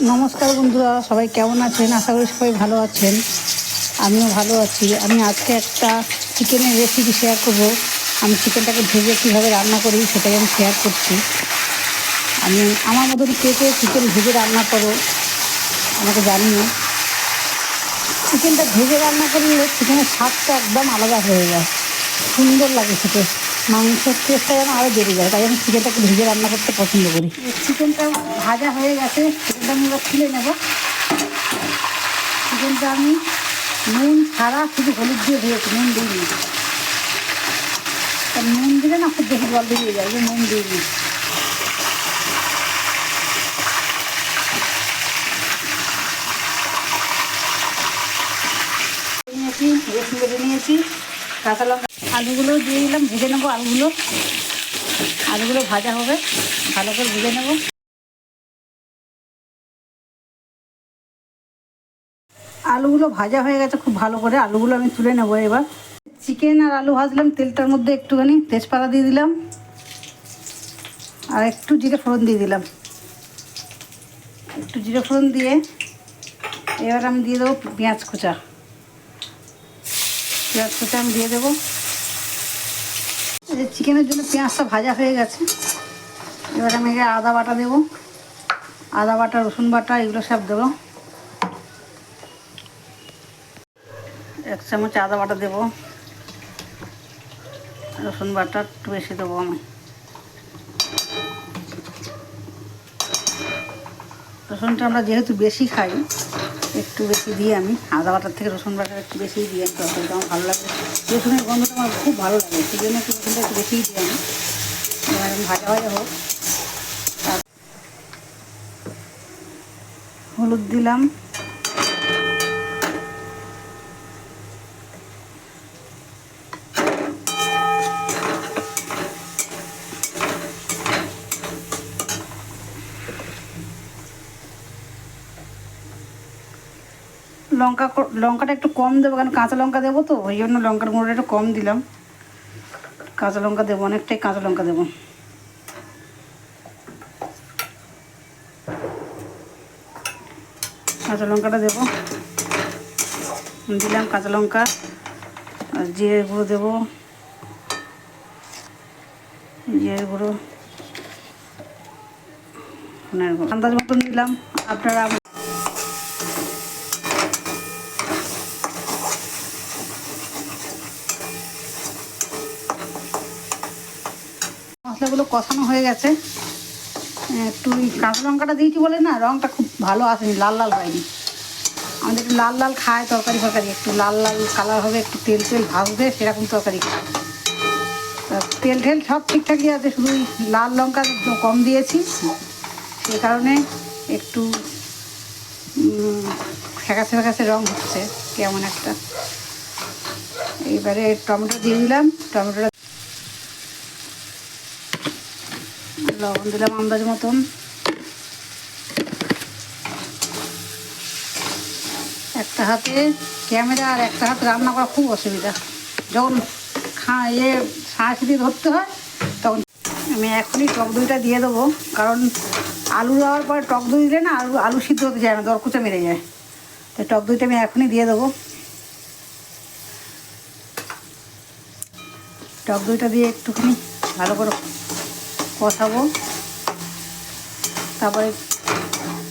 নমস্কার বন্ধুরা, সবাই কেমন আছেন? আশা করি সবাই ভালো আছেন। আমিও ভালো আছি। আমি আজকে একটা চিকেনের রেসিপি শেয়ার করব। আমি চিকেনটাকে ভেজে কীভাবে রান্না করি সেটাই আমি শেয়ার করছি। আমি, আমার মতন কে কে চিকেন ভেজে রান্না করো, আমাকে জানিও। চিকেনটা ভেজে রান্না করলে চিকেনের স্বাদটা একদম আলাদা হয়ে যায়। সুন্দর লাগে খেতে। মাংসের টেস্টটা যেন আরও বেড়ে যায়। তাই আমি চিকেনটাকে ভেজে রান্না করতে পছন্দ করি। চিকেনটা ভাজা হয়ে গেছে। চিকেনটা আমি এবার তুলে নেব। চিকেনটা আমি নুন ছাড়া শুধু হলুদ দিয়ে ধুয়েছি, নুন দিইনি। তা নুন দিলে না খুব বেশি জল বেরিয়ে যায় নুন দিইনি। নিয়েছি, রসুন কেটে নিয়েছি, কাঁচা লঙ্কা আলুগুলো দিয়ে দিলাম, ভেজে নেব আলুগুলো। আলুগুলো ভাজা হবে, ভালো করে ভেজে নেব। আলুগুলো ভাজা হয়ে গেছে, খুব ভালো করে আলুগুলো আমি তুলে নেব এবার। চিকেন আর আলু ভাজলাম, তেলটার মধ্যে একটুখানি তেজপাতা দিয়ে দিলাম, আর একটু জিরে ফোড়ন দিয়ে দিলাম। একটু জিরে ফোড়ন দিয়ে এবার আমি দিয়ে দেবো পেঁয়াজ খোঁচা পেঁয়াজ কুচি আমি দিয়ে দেবো। যে চিকেনের জন্য পেঁয়াজটা ভাজা হয়ে গেছে। এবার আমি আদা বাটা দেবো। আদা বাটা, রসুন বাটা, এগুলো সব দেবো। এক চামচ আদা বাটা দেবো। রসুন বাটা একটু বেশি দেবো আমি। রসুনটা আমরা যেহেতু বেশি খাই একটু বেশি দিয়ে আমি। আদা বাটার থেকে রসুন বাটার একটু বেশিই দিয়ে আমি। তরকারিটা আমার ভালো লাগে রসুনের গন্ধটা আমার খুব ভালো লাগে। সেই জন্য একটু রসুনটা একটু বেশিই দিই আমি। এবার ভাজা ভাজা হোক। হলুদ দিলাম। লঙ্কা লঙ্কাটা একটু কম দেবো, কারণ কাঁচা লঙ্কা দেবো তো, ওই জন্য লঙ্কার গুঁড়োটা একটু কম দিলাম। কাঁচা লঙ্কা দেবো, অনেকটাই কাঁচা লঙ্কা দেবো। কাঁচা লঙ্কাটা দেবো। দিলাম কাঁচা লঙ্কা, আর জিরে গুঁড়ো দেবো। জিরে গুঁড়ো। আন্দাজ মতন দিলাম, আপনারা মশলাগুলো কষানো হয়ে গেছে। একটু কাঁচা লঙ্কাটা দিয়েছি বলে না রঙটা খুব ভালো আসেনি লাল লাল হয়নি। আমাদের একটু লাল লাল খায় তরকারি ফরকারি একটু লাল লাল কালার হবে একটু তেল তেল ভাজবে সেরকম তরকারি খায়। তেল টেল সব ঠিকঠাকই আছে শুধু লাল লঙ্কা কম দিয়েছি সে কারণে একটু উম, ফ্যাকাসে ফ্যাকাসে রঙ হচ্ছে কেমন একটা। এইবারে টমেটো দিয়ে দিলাম টমেটোটা লবণ দিলাম আন্দাজ মতন। একটা হাতে ক্যামেরা আর একটা হাতে রান্না করা খুব অসুবিধা। যখন খা ইয়ে সাঁড়াশি দিয়ে ধরতে হয়, তখন আমি এখনই টক দইটা দিয়ে দেবো। কারণ আলু দেওয়ার পরে টক দই দিলে না আলু আলু সিদ্ধ হতে যায় না, দরকুচা মেরে যায়। তাই টক দইটা আমি এখনই দিয়ে দেবো। টক দইটা দিয়ে একটুখানি ভালো করে কষাবো তারপরে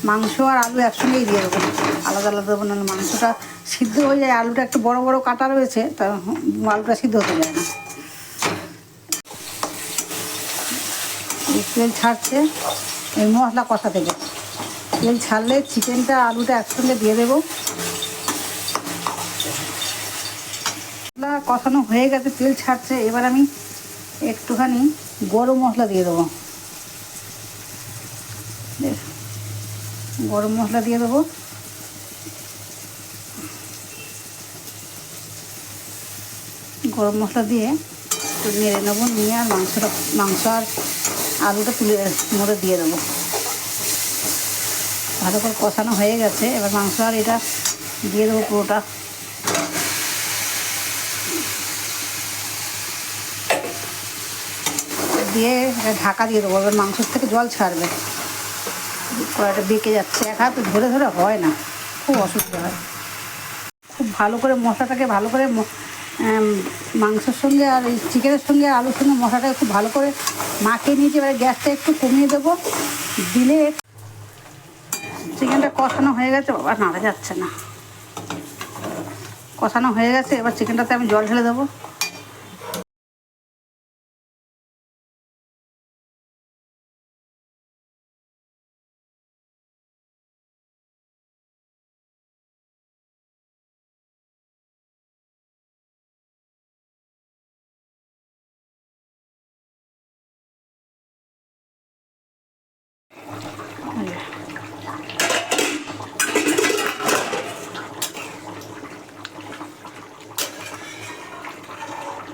মাংস আর আলু একসঙ্গেই দিয়ে দেবো। আলাদা আলাদা দেবো, নাহলে মাংসটা সিদ্ধ হয়ে যায়। আলুটা একটু বড় বড় কাটা রয়েছে, তা আলুটা সিদ্ধ হতে যায় না। তেল ছাড়ছে, এই মশলা কষা থেকে। তেল ছাড়লে চিকেনটা, আলুটা একসঙ্গে দিয়ে দেবো। মশলা কষানো হয়ে গেছে, তেল ছাড়ছে। এবার আমি একটুখানি গরম মশলা দিয়ে দেবো। গরম মশলা দিয়ে দেবো। গরম মশলা দিয়ে একটু নেড়ে নেব, নিয়ে আর মাংসটা, মাংস আর আলুটা তুলে মধ্যে দিয়ে দেবো। ভালো করে কষানো হয়ে গেছে, এবার মাংস আর এটা দিয়ে দেবো পুরোটা। দিয়ে ঢাকা দিয়ে দেবো, এবার মাংসর থেকে জল ছাড়বে। কড়াইটা বেঁকে যাচ্ছে, এক হাত ধরে ধরে হয় না, খুব অসুবিধা হয়। খুব ভালো করে মশলাটাকে ভালো করে মাংসের সঙ্গে আর এই চিকেনের সঙ্গে আলুর সঙ্গে মশলাটাকে খুব ভালো করে মাখিয়ে নিয়েছি, এবারে গ্যাসটা একটু কমিয়ে দেবো। দিলে চিকেনটা কষানো হয়ে গেছে, বাবা, নাড়া যাচ্ছে না। কষানো হয়ে গেছে, এবার চিকেনটাতে আমি জল ঢেলে দেবো।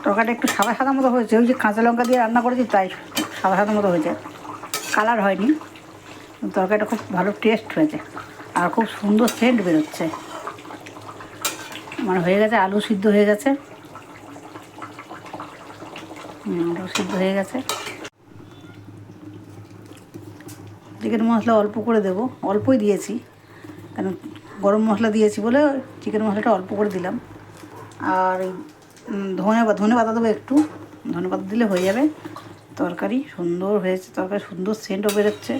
তরকারিটা একটু সাদা সাদা মতো হয়েছে। ওই যে কাঁচা লঙ্কা দিয়ে রান্না করেছি, তাই সাদা সাদা মতো হয়েছে। কালার হয়নি। তরকারিটা খুব ভালো টেস্ট হয়েছে। আর খুব সুন্দর সেন্ট বেরোচ্ছে। মানে হয়ে গেছে, আলু সিদ্ধ হয়ে গেছে। আলু সিদ্ধ হয়ে গেছে। চিকেন মশলা অল্প করে দেবো। অল্পই দিয়েছি। কারণ গরম মশলা দিয়েছি বলে চিকেন মশলাটা অল্প করে দিলাম। আর ধনে ধনে পাতা দেবো একটু। ধনে পাতা দিলে হয়ে যাবে। তরকারি সুন্দর হয়েছে। তরকারি সুন্দর সেন্টও বেরোচ্ছে।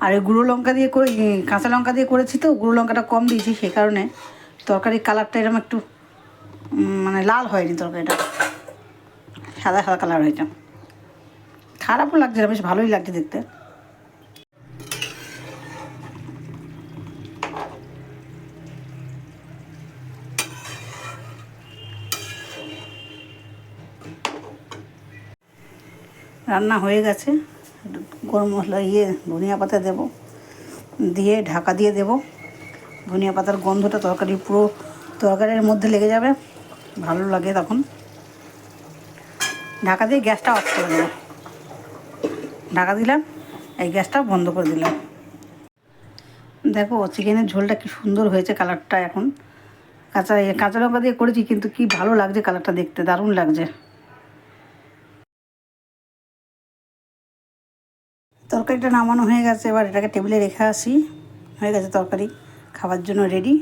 আর এই গুঁড়ো লঙ্কা দিয়ে করে কাঁচা লঙ্কা দিয়ে করেছি তো। গুঁড়ো লঙ্কাটা কম দিয়েছি সেই কারণে। তরকারির কালারটা এরকম একটু মানে লাল হয়নি তরকারিটা। সাদা সাদা কালার হয়েছে। খারাপও লাগছে বেশ ভালোই লাগছে দেখতে। রান্না হয়ে গেছে। গরম মশলা ইয়ে ধনিয়া পাতা দেবো। দিয়ে ঢাকা দিয়ে দেবো। ধনিয়া পাতার গন্ধটা তরকারি পুরো তরকারির মধ্যে লেগে যাবে। ভালো লাগে তখন। ঢাকা দিয়ে গ্যাসটা অফ করে দেবো। ঢাকা দিলাম। এই গ্যাসটা বন্ধ করে দিলাম। দেখো, চিকেনের ঝোলটা কি সুন্দর হয়েছে কালারটা এখন। কাঁচা কাঁচা লঙ্কা দিয়ে করেছি, কিন্তু কি ভালো লাগছে কালারটা দেখতে। দারুণ লাগছে। নামানো হয়ে গেছে এবার এটাকে টেবিলে রেখে আসি। হয়ে গেছে তরকারি খাবার জন্য রেডি